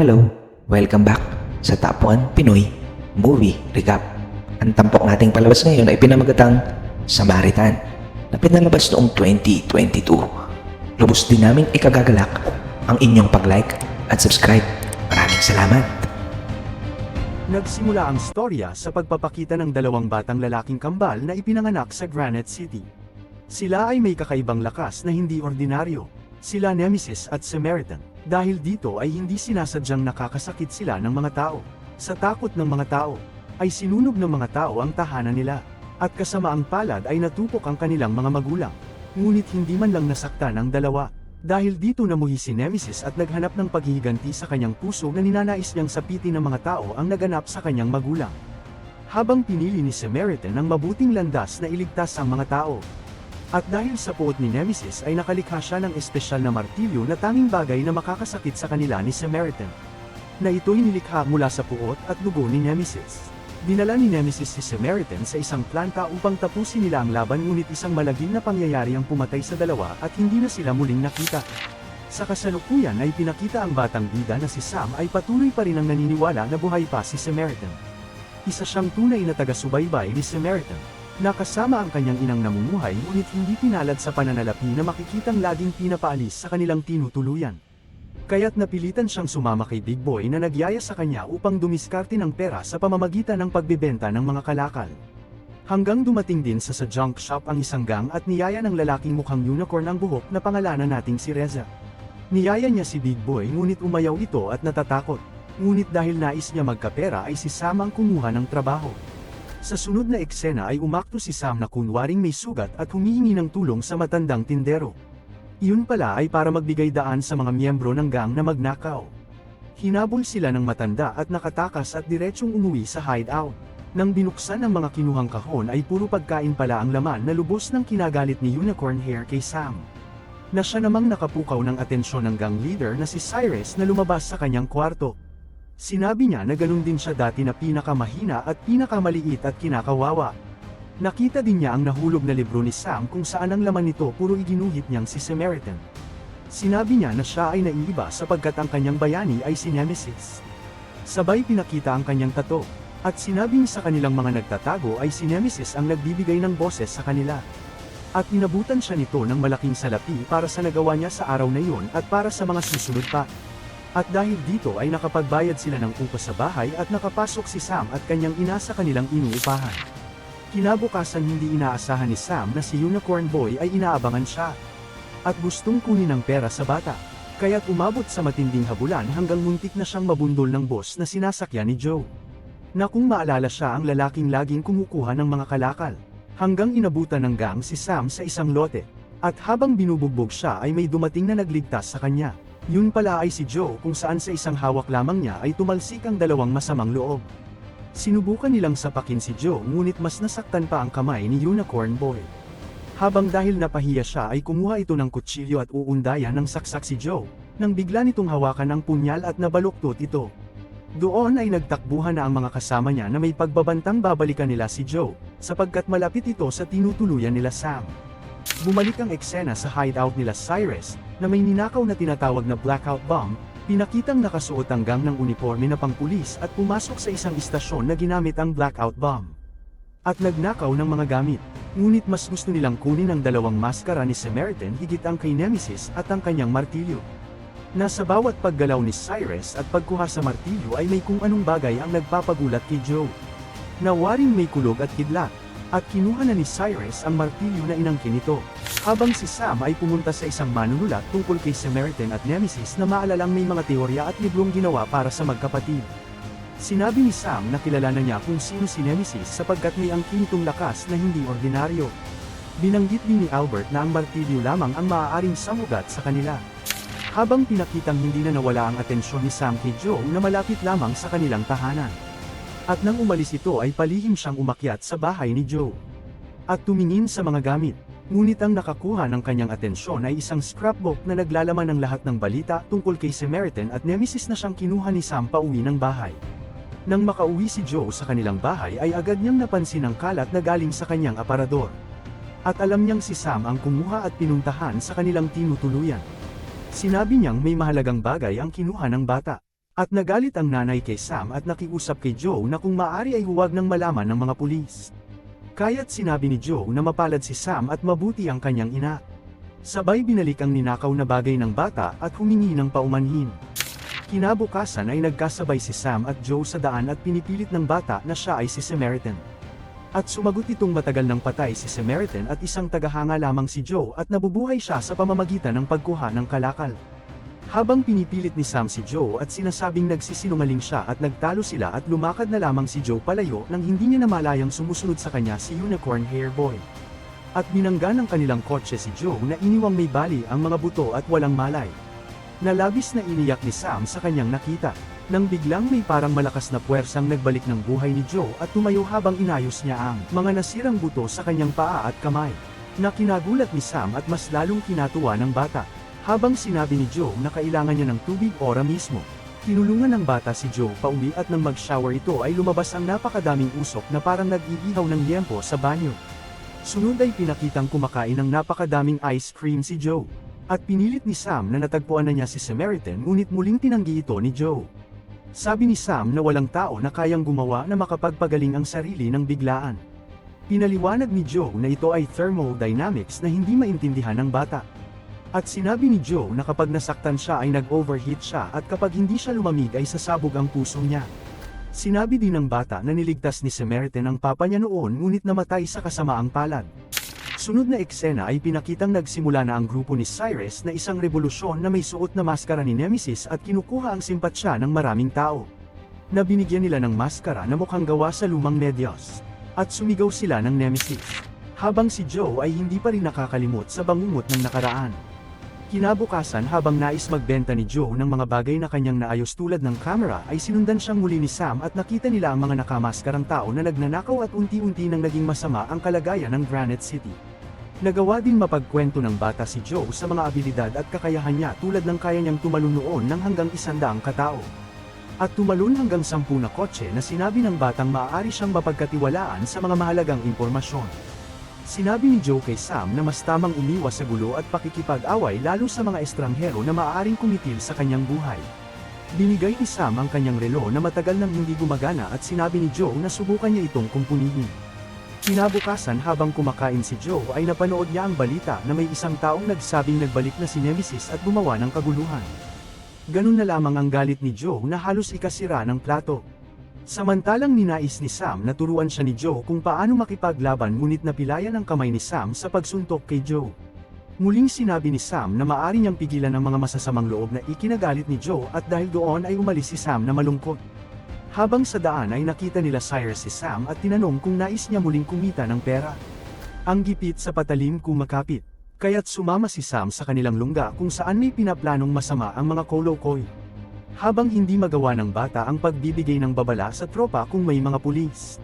Hello, welcome back sa Top 1 Pinoy Movie Recap. Ang tampok nating palabas ngayon ay pinamagatang Samaritan na pinalabas noong 2022. Lubos din namin ikagagalak ang inyong pag-like at subscribe. Maraming salamat. Nagsimula ang storya sa pagpapakita ng dalawang batang lalaking kambal na ipinanganak sa Granite City. Sila ay may kakaibang lakas na hindi ordinaryo. Sila Nemesis at Samaritan. Dahil dito ay hindi sinasadyang nakakasakit sila ng mga tao. Sa takot ng mga tao, ay sinunog ng mga tao ang tahanan nila. At kasama ang palad ay natupok ang kanilang mga magulang. Ngunit hindi man lang nasaktan ang dalawa. Dahil dito namuhi si Nemesis at naghanap ng paghihiganti sa kanyang puso na ninanais niyang sapitin ng mga tao ang naganap sa kanyang magulang. Habang pinili ni Samaritan ang mabuting landas na iligtas ang mga tao. At dahil sa puot ni Nemesis ay nakalikha siya ng espesyal na martilyo na tanging bagay na makakasakit sa kanila ni Samaritan. Na ito'y nilikha mula sa puot at dugo ni Nemesis. Dinala ni Nemesis si Samaritan sa isang planta upang tapusin nila ang laban ngunit isang malagim na pangyayari ang pumatay sa dalawa at hindi na sila muling nakita. Sa kasalukuyan ay pinakita ang batang bida na si Sam ay patuloy pa rin ang naniniwala na buhay pa si Samaritan. Isa siyang tunay na taga-subaybay ni Samaritan. Nakasama ang kanyang inang namumuhay ngunit hindi pinalad sa pananalapi na makikitang laging pinapaalis sa kanilang tinutuluyan. Kaya't napilitan siyang sumama kay Big Boy na nagyaya sa kanya upang dumiskarte ng pera sa pamamagitan ng pagbebenta ng mga kalakal. Hanggang dumating din sa sa junk shop ang isang gang at niyaya ng lalaking mukhang unicorn ang buhok na pangalanan nating si Reza. Niyaya niya si Big Boy ngunit umayaw ito at natatakot. Ngunit dahil nais niya magkapera ay si Sam ang kumuha ng trabaho. Sa sunod na eksena ay umakto si Sam na kunwaring may sugat at humihingi ng tulong sa matandang tindero. Iyon pala ay para magbigay daan sa mga miyembro ng gang na magnakaw. Hinabol sila ng matanda at nakatakas at diretsyong umuwi sa hideout. Nang binuksan ang mga kinuhang kahon ay puro pagkain pala ang laman na lubos ng kinagalit ni Unicorn Hair kay Sam. Na siya namang nakapukaw ng atensyon ng gang leader na si Cyrus na lumabas sa kanyang kwarto. Sinabi niya na ganun din siya dati na pinakamahina at pinakamaliit at kinakawawa. Nakita din niya ang nahulog na libro ni Sam kung saan ang laman nito puro iginuhit niyang si Samaritan. Sinabi niya na siya ay naiiba sapagkat ang kanyang bayani ay si Nemesis. Sabay pinakita ang kanyang tato, at sinabing sa kanilang mga nagtatago ay si Nemesis ang nagbibigay ng boses sa kanila. At inabutan siya nito ng malaking salapi para sa nagawa niya sa araw na iyon at para sa mga susunod pa. At dahil dito ay nakapagbayad sila ng upa sa bahay at nakapasok si Sam at kanyang ina sa kanilang inuupahan. Kinabukasan hindi inaasahan ni Sam na si Unicorn Boy ay inaabangan siya. At gustong kunin ang pera sa bata. Kaya't umabot sa matinding habulan hanggang muntik na siyang mabundol ng boss na sinasakyan ni Joe. Na kung maalala siya ang lalaking laging kumukuha ng mga kalakal. Hanggang inabutan ng gang si Sam sa isang lote. At habang binubugbog siya ay may dumating na nagligtas sa kanya. Yun pala ay si Joe kung saan sa isang hawak lamang niya ay tumalsik ang dalawang masamang loob. Sinubukan nilang sapakin si Joe ngunit mas nasaktan pa ang kamay ni Unicorn Boy. Habang dahil napahiya siya ay kumuha ito ng kutsilyo at uundayan ng saksak si Joe, nang bigla nitong hawakan ang punyal at nabaluktot ito. Doon ay nagtakbuhan na ang mga kasama niya na may pagbabantang babalikan nila si Joe, sapagkat malapit ito sa tinutuluyan nila Sam. Bumalik ang eksena sa hideout nila Cyrus, na may ninakaw na tinatawag na blackout bomb, pinakitang nakasuot ang gang ng uniforme na pangpulis at pumasok sa isang istasyon na ginamit ang blackout bomb. At nagnakaw ng mga gamit. Ngunit mas gusto nilang kunin ang dalawang maskara ni Samaritan higit ang kay Nemesis at ang kanyang martilyo. Nasa bawat paggalaw ni Cyrus at pagkuha sa martilyo ay may kung anong bagay ang nagpapagulat kay Joe. Nawaring may kulog at kidlat, at kinuha na ni Cyrus ang martilyo na inangkin nito. Habang si Sam ay pumunta sa isang manunulat tungkol kay Samaritan at Nemesis na maalalang may mga teorya at librong ginawa para sa magkapatid. Sinabi ni Sam na kilala na niya kung sino si Nemesis sapagkat may angkin itong lakas na hindi ordinaryo. Binanggit din ni Albert na ang martilyo lamang ang maaaring samugat sa kanila. Habang pinakitang hindi na nawala ang atensyon ni Sam kay Joe na malapit lamang sa kanilang tahanan. At nang umalis ito ay palihim siyang umakyat sa bahay ni Joe. At tumingin sa mga gamit. Ngunit ang nakakuha ng kanyang atensyon ay isang scrapbook na naglalaman ng lahat ng balita tungkol kay Samaritan at Nemesis na siyang kinuha ni Sam pauwi ng bahay. Nang makauwi si Joe sa kanilang bahay ay agad niyang napansin ang kalat na galing sa kanyang aparador. At alam niyang si Sam ang kumuha at pinuntahan sa kanilang tinutuluyan. Sinabi niyang may mahalagang bagay ang kinuha ng bata. At nagalit ang nanay kay Sam at nakiusap kay Joe na kung maaari ay huwag nang malaman ng mga pulis. Kaya't sinabi ni Joe na mapalad si Sam at mabuti ang kanyang ina. Sabay binalik ang ninakaw na bagay ng bata at humingi ng paumanhin. Kinabukasan ay nagkasabay si Sam at Joe sa daan at pinipilit ng bata na siya ay si Samaritan. At sumagot itong matagal ng patay si Samaritan at isang tagahanga lamang si Joe at nabubuhay siya sa pamamagitan ng pagkuha ng kalakal. Habang pinipilit ni Sam si Joe at sinasabing nagsisinungaling siya at nagtalo sila at lumakad na lamang si Joe palayo nang hindi niya namalayang sumusunod sa kanya si Unicorn Hair Boy. At binangga ng kanilang kotse si Joe na iniwang may bali ang mga buto at walang malay. Nalabis na iniyak ni Sam sa kanyang nakita, nang biglang may parang malakas na puwersang nagbalik ng buhay ni Joe at tumayo habang inayos niya ang mga nasirang buto sa kanyang paa at kamay. Na kinagulat ni Sam at mas lalong kinatuwa ng bata, habang sinabi ni Joe na kailangan niya ng tubig ora mismo. Tinulungan ng bata si Joe pauwi at nang mag-shower ito ay lumabas ang napakadaming usok na parang nag-iihaw ng liempo sa banyo. Sunod ay pinakitang kumakain ng napakadaming ice cream si Joe. At pinilit ni Sam na natagpuan na niya si Samaritan ngunit muling tinanggi ito ni Joe. Sabi ni Sam na walang tao na kayang gumawa na makapagpagaling ang sarili ng biglaan. Pinaliwanag ni Joe na ito ay thermodynamics na hindi maintindihan ng bata. At sinabi ni Joe na kapag nasaktan siya ay nag-overheat siya at kapag hindi siya lumamig ay sasabog ang puso niya. Sinabi din ng bata na niligtas ni Samaritan ang papa niya noon ngunit namatay sa kasamaang palad. Sunod na eksena ay pinakitang nagsimula na ang grupo ni Cyrus na isang revolusyon na may suot na maskara ni Nemesis at kinukuha ang simpatsya ng maraming tao. Na binigyan nila ng maskara na mukhang gawa sa lumang medyas. At sumigaw sila ng Nemesis. Habang si Joe ay hindi pa rin nakakalimot sa bangungot ng nakaraan. Kinabukasan habang nais magbenta ni Joe ng mga bagay na kanyang naayos tulad ng camera ay sinundan siyang muli ni Sam at nakita nila ang mga nakamaskarang tao na nagnanakaw at unti-unti nang naging masama ang kalagayan ng Granite City. Nagawa din mapagkwento ng bata si Joe sa mga abilidad at kakayahan niya tulad ng kaya niyang tumalon noon ng hanggang isandaang katao. At tumalon hanggang sampu na kotse na sinabi ng batang maaari siyang mapagkatiwalaan sa mga mahalagang impormasyon. Sinabi ni Joe kay Sam na mas tamang umiwas sa gulo at pakikipag-away lalo sa mga estranghero na maaaring kumitil sa kanyang buhay. Binigay ni Sam ang kanyang relo na matagal nang hindi gumagana at sinabi ni Joe na subukan niya itong kumpunihin. Kinabukasan habang kumakain si Joe ay napanood niya ang balita na may isang taong nagsabing nagbalik na si Nemesis at gumawa ng kaguluhan. Ganun na lamang ang galit ni Joe na halos ikasira ng plato. Samantalang ninais ni Sam na turuan siya ni Joe kung paano makipaglaban ngunit napilayan ang kamay ni Sam sa pagsuntok kay Joe. Muling sinabi ni Sam na maaari niyang pigilan ang mga masasamang loob na ikinagalit ni Joe at dahil doon ay umalis si Sam na malungkot. Habang sa daan ay nakita nila Cyrus si Sam at tinanong kung nais niya muling kumita ng pera. Ang gipit sa patalim kumakapit, kaya't sumama si Sam sa kanilang lungga kung saan may pinaplanong masama ang mga kolokoy. Habang hindi magawa ng bata ang pagbibigay ng babala sa tropa kung may mga pulis.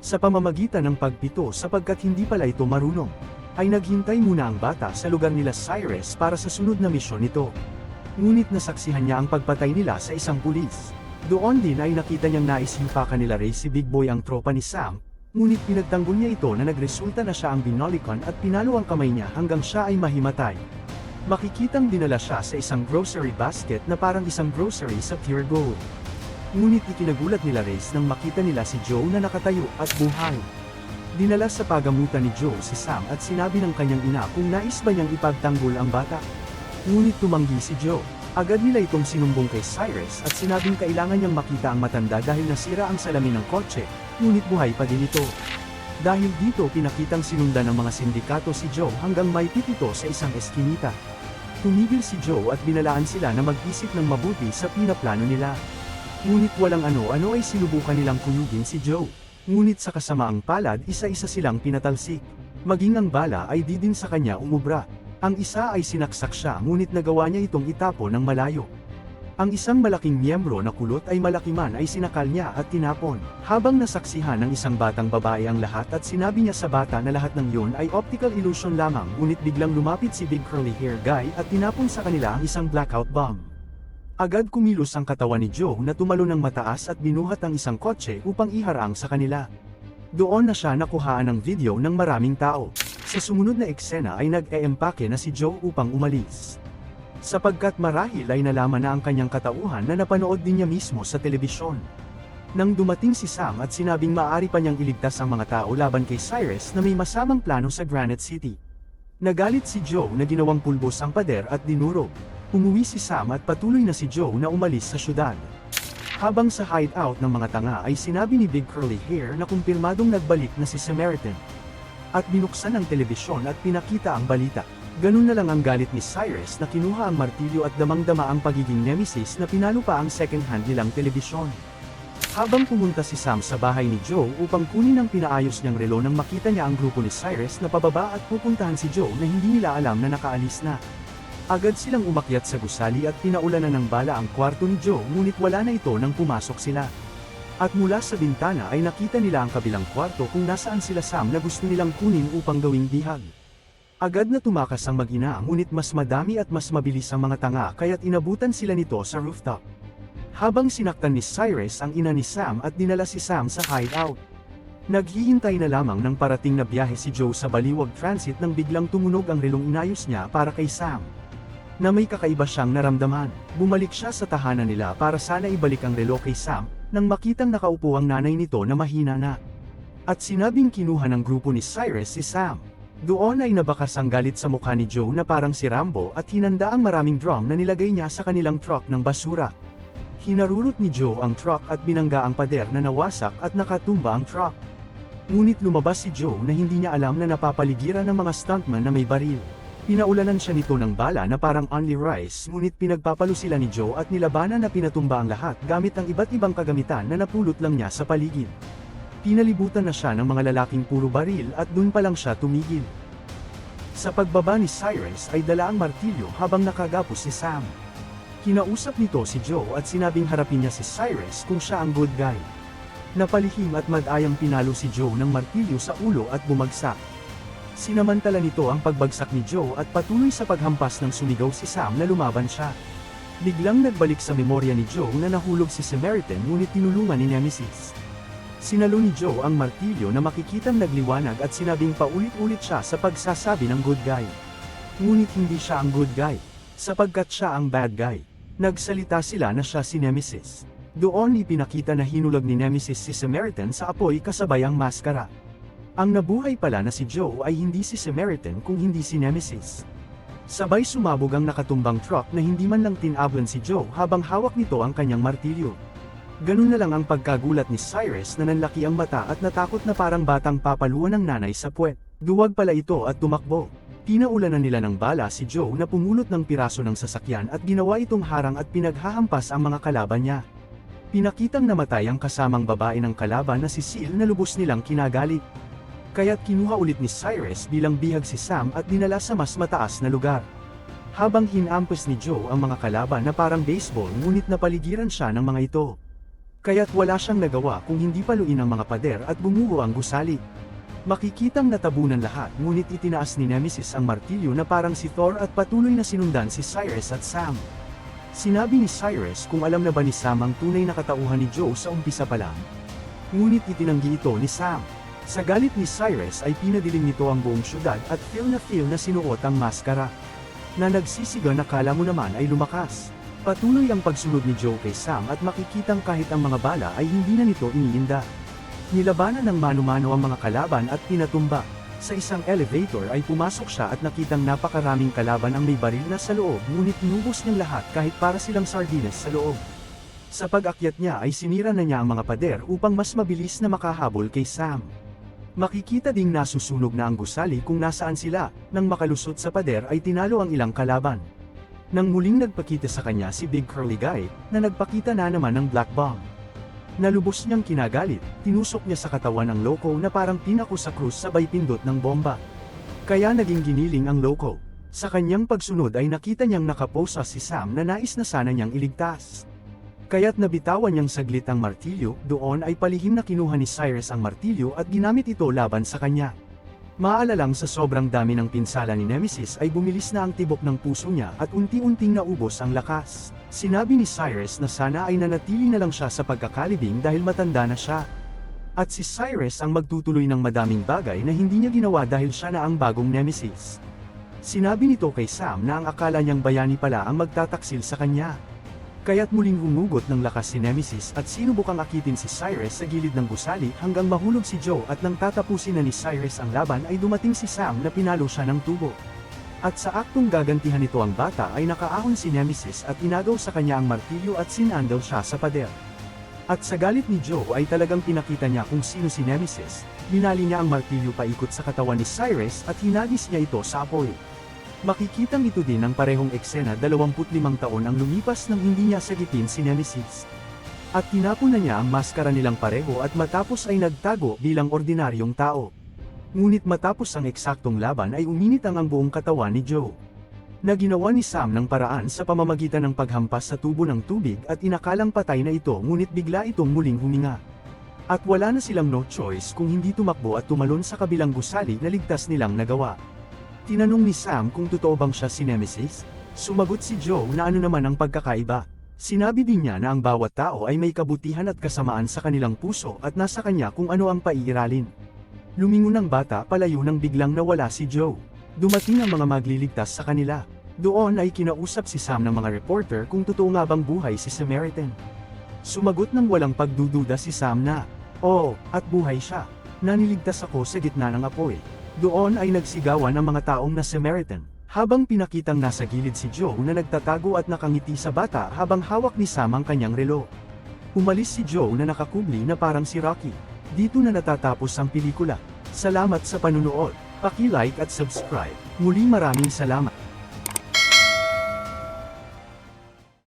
Sa pamamagitan ng pagpito sapagkat hindi pala ito marunong, ay naghintay muna ang bata sa lugar nila Cyrus para sa sunod na misyon nito. Ngunit nasaksihan niya ang pagpatay nila sa isang pulis. Doon din ay nakita niyang naisimpakan nila Ray si Big Boy ang tropa ni Sam, ngunit pinagtanggol niya ito na nagresulta na siya ang binolikon at pinalo ang kamay niya hanggang siya ay mahimatay. Makikitang dinala siya sa isang grocery basket na parang isang grocery sa pure gold. Ngunit ikinagulat nila Race nang makita nila si Joe na nakatayo at buhay. Dinala sa pagamutan ni Joe si Sam at sinabi ng kanyang ina kung nais ba niyang ipagtanggol ang bata. Ngunit tumanggi si Joe. Agad nila itong sinumbong kay Cyrus at sinabing kailangan niyang makita ang matanda dahil nasira ang salamin ng kotse, ngunit buhay pa din ito. Dahil dito pinakitang sinundan ng mga sindikato si Joe hanggang may ito sa isang eskinita. Tumigil si Joe at binalaan sila na mag-isip ng mabuti sa pinaplano nila. Ngunit walang ano-ano ay sinubukan nilang kunugin si Joe. Ngunit sa kasamaang palad isa-isa silang pinatalsik. Maging ang bala ay di din sa kanya umubra. Ang isa ay sinaksak siya ngunit nagawa niya itong itapo ng malayo. Ang isang malaking miyembro na kulot ay malaki man ay sinakal niya at tinapon. Habang nasaksihan ng isang batang babae ang lahat at sinabi niya sa bata na lahat ng yun ay optical illusion lamang ngunit biglang lumapit si big curly hair guy at tinapon sa kanila ang isang blackout bomb. Agad kumilos ang katawan ni Joe na tumalo ng mataas at binuhat ang isang kotse upang iharang sa kanila. Doon na siya nakuhaan ng video ng maraming tao. Sa sumunod na eksena ay nag-eempake na si Joe upang umalis. Sapagkat marahil ay nalaman na ang kanyang katauhan na napanood din niya mismo sa telebisyon. Nang dumating si Sam at sinabing maaari pa niyang iligtas ang mga tao laban kay Cyrus na may masamang plano sa Granite City. Nagalit si Joe na ginawang pulbos ang pader at dinurog. Umuwi si Sam at patuloy na si Joe na umalis sa syudad. Habang sa hideout ng mga tanga ay sinabi ni Big Curly Hair na kumpirmadong nagbalik na si Samaritan. At binuksan ang telebisyon at pinakita ang balita. Ganun na lang ang galit ni Cyrus na kinuha ang martilyo at damang-dama ang pagiging nemesis na pinalo pa ang second-hand nilang telebisyon. Habang pumunta si Sam sa bahay ni Joe upang kunin ang pinaayos niyang relo nang makita niya ang grupo ni Cyrus na pababa at pupuntahan si Joe na hindi nila alam na nakaalis na. Agad silang umakyat sa gusali at pinaulanan ng bala ang kwarto ni Joe ngunit wala na ito nang pumasok sila. At mula sa bintana ay nakita nila ang kabilang kwarto kung nasaan sila Sam na gusto nilang kunin upang gawing bihag. Agad na tumakas ang mag-ina ngunit mas madami at mas mabilis ang mga tanga kaya't inabutan sila nito sa rooftop. Habang sinaktan ni Cyrus ang ina ni Sam at dinala si Sam sa hideout. Naghihintay na lamang ng parating na biyahe si Joe sa Baliwag Transit nang biglang tumunog ang relong inayos niya para kay Sam. Na may kakaiba siyang naramdaman, bumalik siya sa tahanan nila para sana ibalik ang relo kay Sam, nang makitang nakaupo ang nanay nito na mahina na. At sinabing kinuha ng grupo ni Cyrus si Sam. Doon ay nabakas ang galit sa mukha ni Joe na parang si Rambo at hinanda ang maraming drum na nilagay niya sa kanilang truck ng basura. Hinarurot ni Joe ang truck at binangga ang pader na nawasak at nakatumba ang truck. Ngunit lumabas si Joe na hindi niya alam na napapaligiran ng mga stuntman na may baril. Pinaulanan siya nito ng bala na parang only rice ngunit pinagpapalo sila ni Joe at nilabanan na pinatumba ang lahat gamit ang iba't ibang kagamitan na napulot lang niya sa paligid. Pinalibutan na siya ng mga lalaking puro baril at dun pa lang siya tumigil. Sa pagbaba ni Cyrus ay dala ang martilyo habang nakagapos si Sam. Kinausap nito si Joe at sinabing harapin niya si Cyrus kung siya ang good guy. Napalihim at mag-ayang pinalo si Joe ng martilyo sa ulo at bumagsak. Sinamantala nito ang pagbagsak ni Joe at patuloy sa paghampas ng sumigaw si Sam na lumaban siya. Biglang nagbalik sa memorya ni Joe na nahulog si Samaritan ngunit tinulungan ni Nemesis. Sinalo ni Joe ang martilyo na makikitang nagliwanag at sinabing paulit-ulit siya sa pagsasabi ng good guy. Ngunit hindi siya ang good guy, sapagkat siya ang bad guy. Nagsalita sila na siya si Nemesis. Doon ipinakita na hinulag ni Nemesis si Samaritan sa apoy kasabay ang maskara. Ang nabuhay pala na si Joe ay hindi si Samaritan kung hindi si Nemesis. Sabay sumabog ang nakatumbang truck na hindi man lang tinablan si Joe habang hawak nito ang kanyang martilyo. Ganun na lang ang pagkagulat ni Cyrus na nanlaki ang mata at natakot na parang batang papaluan ng nanay sa puwet. Duwag pala ito at tumakbo. Pinaulanan nila ng bala si Joe na pumulot ng piraso ng sasakyan at ginawa itong harang at pinaghahampas ang mga kalaban niya. Pinakitang namatay ang kasamang babae ng kalaban na si Seal na lubos nilang kinagalit. Kaya't kinuha ulit ni Cyrus bilang bihag si Sam at dinala sa mas mataas na lugar. Habang hinampas ni Joe ang mga kalaban na parang baseball ngunit napaligiran siya ng mga ito. Kaya't wala siyang nagawa kung hindi paluin ang mga pader at bumuho ang gusali. Makikitang natabunan lahat ngunit itinaas ni Nemesis ang martilyo na parang si Thor at patuloy na sinundan si Cyrus at Sam. Sinabi ni Cyrus kung alam na ba ni Sam ang tunay na katauhan ni Joe sa umpisa pa lang. Ngunit itinanggi ito ni Sam. Sa galit ni Cyrus ay pinadilim nito ang buong syudad at feel na feel na sinuot ang maskara. Na nagsisiga na kala mo naman ay lumakas. Patuloy ang pagsunod ni Joe kay Sam at makikitang kahit ang mga bala ay hindi na nito iniinda. Nilabanan ng mano-mano ang mga kalaban at pinatumba. Sa isang elevator ay pumasok siya at nakitang napakaraming kalaban ang may baril na sa loob ngunit inubos niyang lahat kahit para silang sardines sa loob. Sa pag-akyat niya ay sinira na niya ang mga pader upang mas mabilis na makahabol kay Sam. Makikita ding nasusunog na ang gusali kung nasaan sila, nang makalusot sa pader ay tinalo ang ilang kalaban. Nang muling nagpakita sa kanya si Big Curly Guy, na nagpakita na naman ng Black Bomb. Nalubos niyang kinagalit, tinusok niya sa katawan ng loko na parang pinako sa krus sabay pindot ng bomba. Kaya naging giniling ang loko. Sa kanyang pagsunod ay nakita niyang nakaposa si Sam na nais na sana niyang iligtas. Kaya't nabitawan niyang saglit ang martilyo, doon ay palihim na kinuha ni Cyrus ang martilyo at ginamit ito laban sa kanya. Maalalang sa sobrang dami ng pinsala ni Nemesis ay bumilis na ang tibok ng puso niya at unti-unting naubos ang lakas. Sinabi ni Cyrus na sana ay nanatili na lang siya sa pagkakalibing dahil matanda na siya. At si Cyrus ang magtutuloy ng madaming bagay na hindi niya ginawa dahil siya na ang bagong Nemesis. Sinabi nito kay Sam na ang akala niyang bayani pala ang magtataksil sa kanya. Kaya't muling humugot ng lakas si Nemesis at sinubukang akitin si Cyrus sa gilid ng gusali hanggang mahulog si Joe at nang tatapusin na ni Cyrus ang laban ay dumating si Sam na pinalo siya ng tubo. At sa aktong gagantihan nito ang bata ay nakaahon si Nemesis at inagaw sa kanya ang martilyo at sinandaw siya sa pader. At sa galit ni Joe ay talagang pinakita niya kung sino si Nemesis, binali niya ang martilyo paikot sa katawan ni Cyrus at hinagis niya ito sa apoy. Makikitang ito din ang parehong eksena 25 taon ang lumipas nang hindi niya sagitin si Nemesis. At tinapon na niya ang maskara nilang pareho at matapos ay nagtago bilang ordinaryong tao. Ngunit matapos ang eksaktong laban ay uminit ang ang buong katawan ni Joe. Na ginawa ni Sam ng paraan sa pamamagitan ng paghampas sa tubo ng tubig at inakalang patay na ito ngunit bigla itong muling huminga. At wala na silang no choice kung hindi tumakbo at tumalon sa kabilang gusali na ligtas nilang nagawa. Tinanong ni Sam kung totoo bang siya si Nemesis? Sumagot si Joe na ano naman ang pagkakaiba. Sinabi din niya na ang bawat tao ay may kabutihan at kasamaan sa kanilang puso at nasa kanya kung ano ang paiiralin. Lumingon ang bata palayo nang biglang nawala si Joe. Dumating ang mga magliligtas sa kanila. Doon ay kinausap si Sam ng mga reporter kung totoo nga bang buhay si Samaritan. Sumagot ng walang pagdududa si Sam na, Oo, at buhay siya. Naniligtas ako sa gitna ng apoy. Doon ay nagsigawan ang mga taong na Samaritan, habang pinakitang nasa gilid si Joe na nagtatago at nakangiti sa bata habang hawak ni Sam ang kanyang relo. Umalis si Joe na nakakubli na parang si Rocky. Dito na natatapos ang pelikula. Salamat sa panunood. Paki-like at subscribe. Muli maraming salamat.